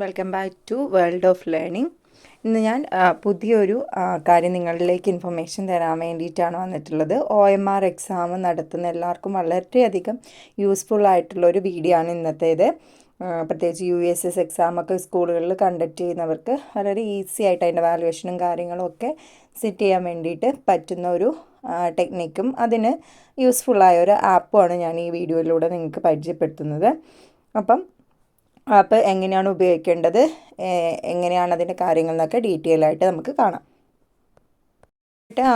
Welcome back to world of learning ഇന്ന് ഞാൻ പുതിയൊരു കാര്യം നിങ്ങളിലേക്ക് ഇൻഫർമേഷൻ തരാൻ വേണ്ടിയിട്ടാണ് വന്നിട്ടുള്ളത്. ഒ എം ആർ എക്സാം നടത്തുന്ന എല്ലാവർക്കും വളരെയധികം യൂസ്ഫുൾ ആയിട്ടുള്ള ഒരു വീഡിയോ ആണ് ഇന്നത്തേത്. പ്രത്യേകിച്ച് യു എസ് എസ് എക്സാമൊക്കെ സ്കൂളുകളിൽ കണ്ടക്ട് ചെയ്യുന്നവർക്ക് വളരെ ഈസി ആയിട്ട് അതിന്റെ വാലുവേഷനും കാര്യങ്ങളും ഒക്കെ സെറ്റ് ചെയ്യാൻ വേണ്ടിയിട്ട് പറ്റുന്ന ഒരു ടെക്നിക്കും അതിന് യൂസ്ഫുള്ളായ ഒരു ആപ്പുമാണ് ഞാൻ ഈ വീഡിയോയിലൂടെ നിങ്ങൾക്ക് പരിചയപ്പെടുത്തുന്നത്. അപ്പം ആപ്പ് എങ്ങനെയാണ് ഉപയോഗിക്കേണ്ടത്? എങ്ങനെയാണ് അതിന്റെ കാര്യങ്ങൾ എന്നൊക്കെ ഡീറ്റെയിൽ ആയിട്ട് നമുക്ക് കാണാം.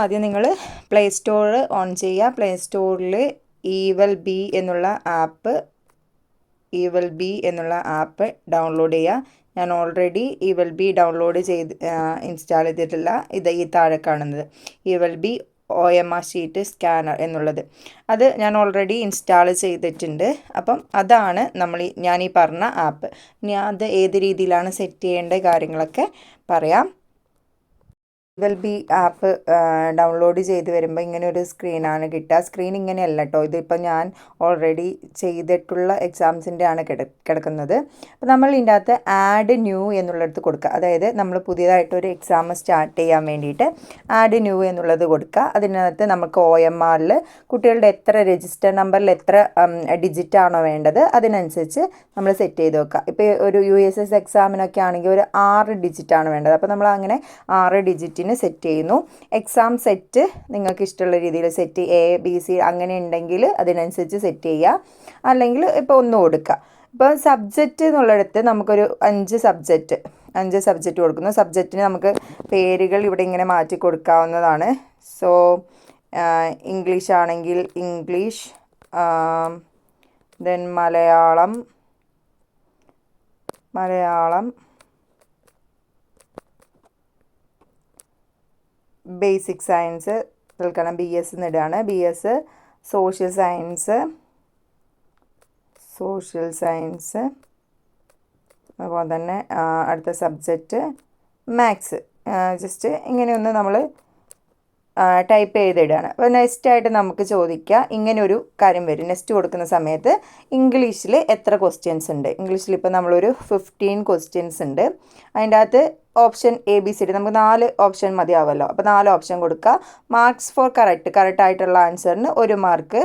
ആദ്യം നിങ്ങൾ പ്ലേ സ്റ്റോർ ഓൺ ചെയ്യുക. പ്ലേ സ്റ്റോറിൽ ഈവൽ ബി എന്നുള്ള ആപ്പ് ഈവൽ ബി എന്നുള്ള ആപ്പ് ഡൗൺലോഡ് ചെയ്യുക. ഞാൻ ഓൾറെഡി ഈവൽ ബി ഡൗൺലോഡ് ചെയ്ത് ഇൻസ്റ്റാൾ ചെയ്തിട്ടില്ല. ഇത് ഈ താഴെ കാണുന്നത്. Evalbee O M R sheet scanner എന്നുള്ളത്. അത് ഞാൻ ഓൾറെഡി ഇൻസ്റ്റാൾ ചെയ്തിട്ടുണ്ട്. അപ്പം അതാണ് നമ്മൾ ഞാൻ ഈ പറഞ്ഞ ആപ്പ് ഇനി അത് ഏത് രീതിയിലാണ് സെറ്റ് ചെയ്യേണ്ട കാര്യങ്ങളൊക്കെ പറയാം. വെൽ ബി ആപ്പ് ഡൗൺലോഡ് ചെയ്ത് വരുമ്പോൾ ഇങ്ങനെ ഒരു സ്ക്രീനാണ് കിട്ടുക. സ്ക്രീൻ ഇങ്ങനെയല്ല കേട്ടോ ഇതിപ്പോൾ ഞാൻ ഓൾറെഡി ചെയ്തിട്ടുള്ള എക്സാംസിന്റെ ആണ് കിട കിടക്കുന്നത്. അപ്പോൾ നമ്മൾ ഇതിന്റെ അകത്ത് ആഡ് ന്യൂ എന്നുള്ളിടത്ത് കൊടുക്കുക. അതായത് നമ്മൾ പുതിയതായിട്ട് ഒരു എക്സാം സ്റ്റാർട്ട് ചെയ്യാൻ വേണ്ടിയിട്ട് ആഡ് ന്യൂ എന്നുള്ളത് കൊടുക്കുക. അതിനകത്ത് നമുക്ക് ഒ എം ആറിൽ കുട്ടികളുടെ എത്ര രജിസ്റ്റർ നമ്പറിൽ എത്ര ഡിജിറ്റ് ആണോ വേണ്ടത് അതിനനുസരിച്ച് നമ്മൾ സെറ്റ് ചെയ്ത് വെക്കുക. ഇപ്പോൾ ഒരു യു എസ് എസ് എക്സാമിനൊക്കെ ആണെങ്കിൽ ഒരു ആറ് ഡിജിറ്റ് ആണ് വേണ്ടത്. അപ്പോൾ നമ്മൾ അങ്ങനെ ആറ് ഡിജിറ്റിന് സെറ്റ് ചെയ്യുന്നു. എക്സാം സെറ്റ് നിങ്ങൾക്ക് ഇഷ്ടമുള്ള രീതിയിൽ സെറ്റ് എ ബി സി അങ്ങനെ ഉണ്ടെങ്കിൽ അതിനനുസരിച്ച് സെറ്റ് ചെയ്യുക. അല്ലെങ്കിൽ ഇപ്പോൾ ഒന്ന് കൊടുക്കുക. ഇപ്പോൾ സബ്ജക്റ്റ് എന്നുള്ളിടത്ത് നമുക്കൊരു അഞ്ച് സബ്ജക്റ്റ് അഞ്ച് സബ്ജക്റ്റ് കൊടുക്കുന്നു. സബ്ജക്റ്റിന് നമുക്ക് പേരുകൾ ഇവിടെ ഇങ്ങനെ മാറ്റി കൊടുക്കാവുന്നതാണ്. സോ ഇംഗ്ലീഷ് ആണെങ്കിൽ English then Malayalam Malayalam basic science തൽക്കാലം B S എന്നിടാണ് B S social science social science അതുപോലെ തന്നെ അടുത്ത സബ്ജക്റ്റ് മാത്സ് ജസ്റ്റ് ഇങ്ങനെയൊന്ന് നമ്മൾ ടൈപ്പ് ചെയ്തിടുകയാണ്. അപ്പോൾ നെക്സ്റ്റ് ആയിട്ട് നമുക്ക് ചോദിക്കുക ഇങ്ങനൊരു കാര്യം വരും. നെക്സ്റ്റ് കൊടുക്കുന്ന സമയത്ത് ഇംഗ്ലീഷിൽ എത്ര ക്വസ്റ്റ്യൻസ് ഉണ്ട്? ഇംഗ്ലീഷിൽ ഇപ്പോൾ നമ്മളൊരു ഫിഫ്റ്റീൻ ക്വസ്റ്റ്യൻസ് ഉണ്ട്. അതിന്റെ അകത്ത് option A B C D നമുക്ക് നാല് ഓപ്ഷൻ മതിയാവുമല്ലോ അപ്പോൾ നാല് ഓപ്ഷൻ കൊടുക്കുക. മാർക്സ് ഫോർ കറക്റ്റ് കറക്റ്റ് ആയിട്ടുള്ള ആൻസറിന് ഒരു മാർക്ക്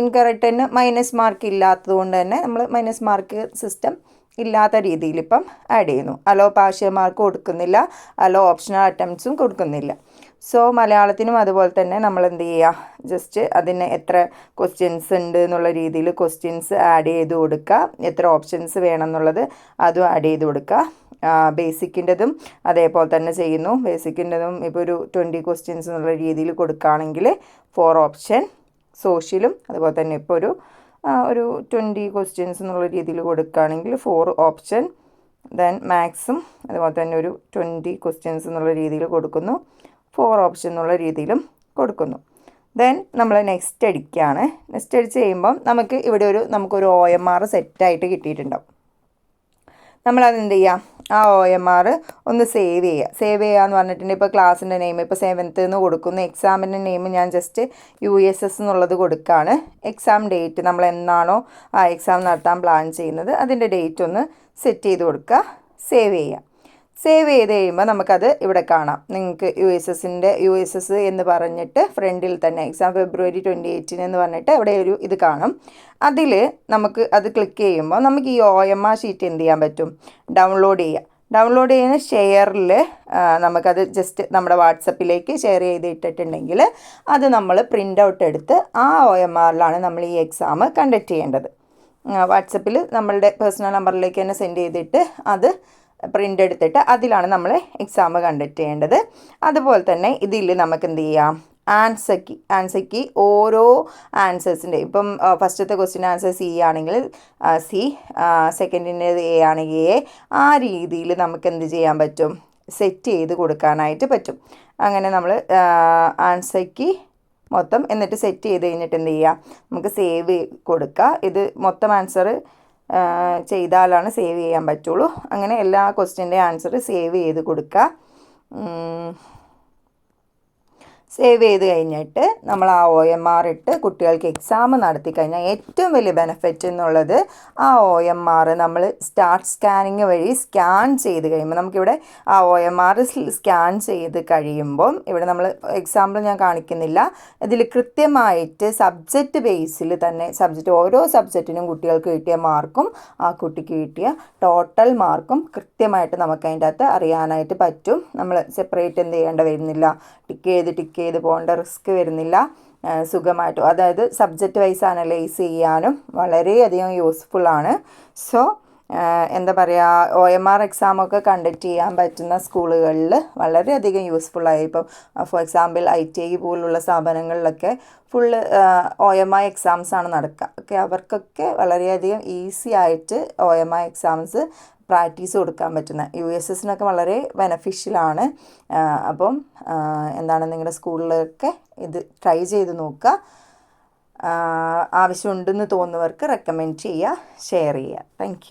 ഇൻകറക്റ്റിന് മൈനസ് മാർക്ക് ഇല്ലാത്തത് കൊണ്ട് തന്നെ നമ്മൾ മൈനസ് മാർക്ക് സിസ്റ്റം ഇല്ലാത്ത രീതിയിൽ ഇപ്പം ആഡ് ചെയ്യുന്നു. അലോ പാർഷ്യൽ മാർക്ക് കൊടുക്കുന്നില്ല അലോ ഓപ്ഷണൽ അറ്റംപ്റ്റ്സും കൊടുക്കുന്നില്ല. സോ മലയാളത്തിനും അതുപോലെ തന്നെ നമ്മൾ എന്ത് ചെയ്യുക? ജസ്റ്റ് അതിന് എത്ര ക്വസ്റ്റ്യൻസ് ഉണ്ട് എന്നുള്ള രീതിയിൽ ക്വസ്റ്റ്യൻസ് ആഡ് ചെയ്ത് കൊടുക്കുക. എത്ര ഓപ്ഷൻസ് വേണം എന്നുള്ളത് അതും ആഡ് ചെയ്ത് കൊടുക്കുക. ബേസിക്കിന്റെതും അതേപോലെ തന്നെ ചെയ്യുന്നു. ബേസിക്കിന്റെതും ഇപ്പോൾ ഒരു ട്വന്റി ക്വസ്റ്റ്യൻസ് എന്നുള്ള രീതിയിൽ കൊടുക്കുകയാണെങ്കിൽ ഫോർ ഓപ്ഷൻ സോഷ്യലും അതുപോലെ തന്നെ ഇപ്പോൾ ഒരു ഒരു ട്വന്റി ക്വസ്റ്റ്യൻസ് എന്നുള്ള രീതിയിൽ കൊടുക്കുകയാണെങ്കിൽ ഫോർ ഓപ്ഷൻ ദെൻ മാത്സും അതുപോലെ തന്നെ ഒരു ട്വന്റി ക്വസ്റ്റ്യൻസ് എന്നുള്ള രീതിയിൽ കൊടുക്കുന്നു. ഫോർ ഓപ്ഷൻ എന്നുള്ള രീതിയിലും കൊടുക്കുന്നു. ദെൻ നമ്മൾ നെക്സ്റ്റ് അടിക്കുകയാണ്. നെക്സ്റ്റ് അടിച്ച് കഴിയുമ്പം നമുക്ക് ഇവിടെ ഒരു നമുക്കൊരു ഒ എം ആർ സെറ്റായിട്ട് കിട്ടിയിട്ടുണ്ടാവും. നമ്മളത് എന്ത് ചെയ്യുക ആ ഒ എം ആർ ഒന്ന് സേവ് ചെയ്യുക സേവ് ചെയ്യുക എന്ന് പറഞ്ഞിട്ടുണ്ടെങ്കിൽ ഇപ്പോൾ ക്ലാസ്സിന്റെ നെയിം ഇപ്പോൾ സെവൻത്ത് എന്ന് കൊടുക്കുന്നു. എക്സാമിന്റെ നെയിം ഞാൻ ജസ്റ്റ് യു എസ് എസ് എന്നുള്ളത് കൊടുക്കുകയാണ് എക്സാം ഡേറ്റ് നമ്മൾ എന്നാണോ ആ എക്സാം നടത്താൻ പ്ലാൻ ചെയ്യുന്നത് അതിന്റെ ഡേറ്റ് ഒന്ന് സെറ്റ് ചെയ്ത് കൊടുക്കുക. സേവ് ചെയ്യുക സേവ് ചെയ്ത് കഴിയുമ്പോൾ നമുക്കത് ഇവിടെ കാണാം. നിങ്ങൾക്ക് യു എസ് എസിന്റെ യു എസ് എസ് എന്ന് പറഞ്ഞിട്ട് ഫ്രണ്ടിൽ തന്നെ എക്സാം ഫെബ്രുവരി ട്വന്റി എയ്റ്റീൻ എന്ന് പറഞ്ഞിട്ട് അവിടെ ഒരു ഇത് കാണും. അതിൽ നമുക്ക് അത് ക്ലിക്ക് ചെയ്യുമ്പോൾ നമുക്ക് ഈ ഒ എം ആർ ഷീറ്റ് എന്ത് ചെയ്യാൻ പറ്റും? ഡൗൺലോഡ് ചെയ്യുക ഡൗൺലോഡ് ചെയ്യുന്ന ഷെയറിൽ നമുക്കത് ജസ്റ്റ് നമ്മുടെ വാട്സപ്പിലേക്ക് ഷെയർ ചെയ്തിട്ടിട്ടുണ്ടെങ്കിൽ അത് നമ്മൾ പ്രിന്റ് ഔട്ട് എടുത്ത് ആ ഒ എം ആറിലാണ് നമ്മൾ ഈ എക്സാം കണ്ടക്ട് ചെയ്യേണ്ടത്. വാട്സപ്പിൽ നമ്മളുടെ പേഴ്സണൽ നമ്പറിലേക്ക് തന്നെ സെൻഡ് ചെയ്തിട്ട് അത് പ്രിന്റ് എടുത്തിട്ട് അതിലാണ് നമ്മൾ എക്സാം കണ്ടക്ട് ചെയ്യേണ്ടത്. അതുപോലെ തന്നെ ഇതിൽ നമുക്ക് എന്ത് ചെയ്യാം? ആൻസർ കീ ആൻസർ കീ ഓരോ ആൻസേഴ്സിന്റെ ഇപ്പം ഫസ്റ്റത്തെ ക്വസ്റ്റ്യൻ ആൻസർ സി ആണെങ്കിൽ സി സെക്കൻഡിന്റെ എ ആണെങ്കിൽ എ ആ രീതിയിൽ നമുക്ക് എന്ത് ചെയ്യാൻ പറ്റും? സെറ്റ് ചെയ്ത് കൊടുക്കാനായിട്ട് പറ്റും. അങ്ങനെ നമ്മൾ ആൻസർ കീ മൊത്തം എന്നിട്ട് സെറ്റ് ചെയ്ത് കഴിഞ്ഞിട്ട് എന്ത് ചെയ്യുക നമുക്ക് സേവ് കൊടുക്കുക ഇത് മൊത്തം ആൻസർ ചെയ്താലാണ് സേവ് ചെയ്യാൻ പറ്റുള്ളൂ. അങ്ങനെ എല്ലാ ക്വസ്റ്റ്യന്റെ ആൻസർ സേവ് ചെയ്ത് കൊടുക്കുക സേവ് ചെയ്ത് കഴിഞ്ഞിട്ട് നമ്മൾ ആ ഒ എം ആർ ഇട്ട് കുട്ടികൾക്ക് എക്സാം നടത്തി കഴിഞ്ഞാൽ ഏറ്റവും വലിയ ബെനിഫിറ്റ് എന്നുള്ളത് ആ ഒ എം ആർ നമ്മൾ സ്റ്റാർട്ട് സ്കാനിങ് വഴി സ്കാൻ ചെയ്ത് കഴിയുമ്പോൾ നമുക്കിവിടെ ആ ഒ എം ആർ സ്കാൻ ചെയ്ത് കഴിയുമ്പം ഇവിടെ നമ്മൾ എക്സാമ്പിൾ ഞാൻ കാണിക്കുന്നില്ല. ഇതിൽ കൃത്യമായിട്ട് സബ്ജക്റ്റ് ബേസിൽ തന്നെ സബ്ജക്റ്റ് ഓരോ സബ്ജക്റ്റിനും കുട്ടികൾക്ക് കിട്ടിയ മാർക്കും ആ കുട്ടിക്ക് കിട്ടിയ ടോട്ടൽ മാർക്കും കൃത്യമായിട്ട് നമുക്ക് അതിന്റെ അകത്ത് അറിയാനായിട്ട് പറ്റും. നമ്മൾ സെപ്പറേറ്റ് എന്ത് ചെയ്യേണ്ട വരുന്നില്ല. ടിക്ക് ചെയ്ത് ടിക്ക് ചെയ്ത് പോകേണ്ട റിസ്ക് വരുന്നില്ല. സുഖമായിട്ടും അതായത് സബ്ജക്റ്റ് വൈസ് അനലൈസ് ചെയ്യാനും വളരെയധികം ആണ്. സോ എന്താ പറയുക ഒ എം ആർ എക്സാമൊക്കെ കണ്ടക്ട് ചെയ്യാൻ പറ്റുന്ന സ്കൂളുകളിൽ വളരെയധികം യൂസ്ഫുള്ളായി ഇപ്പം for example I T I പോലുള്ള സ്ഥാപനങ്ങളിലൊക്കെ full O M I exams ആണ് നടക്കുക ഓക്കെ അവർക്കൊക്കെ വളരെയധികം ഈസി ആയിട്ട് O M I exams practice കൊടുക്കാൻ പറ്റുന്ന യു എസ് എസിനൊക്കെ വളരെ ബെനഫിഷ്യലാണ് അപ്പം എന്താണ് നിങ്ങളുടെ സ്കൂളിലൊക്കെ ഇത് ട്രൈ ചെയ്ത് നോക്കുക. ആവശ്യമുണ്ടെന്ന് തോന്നുന്നവർക്ക് റെക്കമെൻഡ് ചെയ്യുക ഷെയർ ചെയ്യുക. താങ്ക്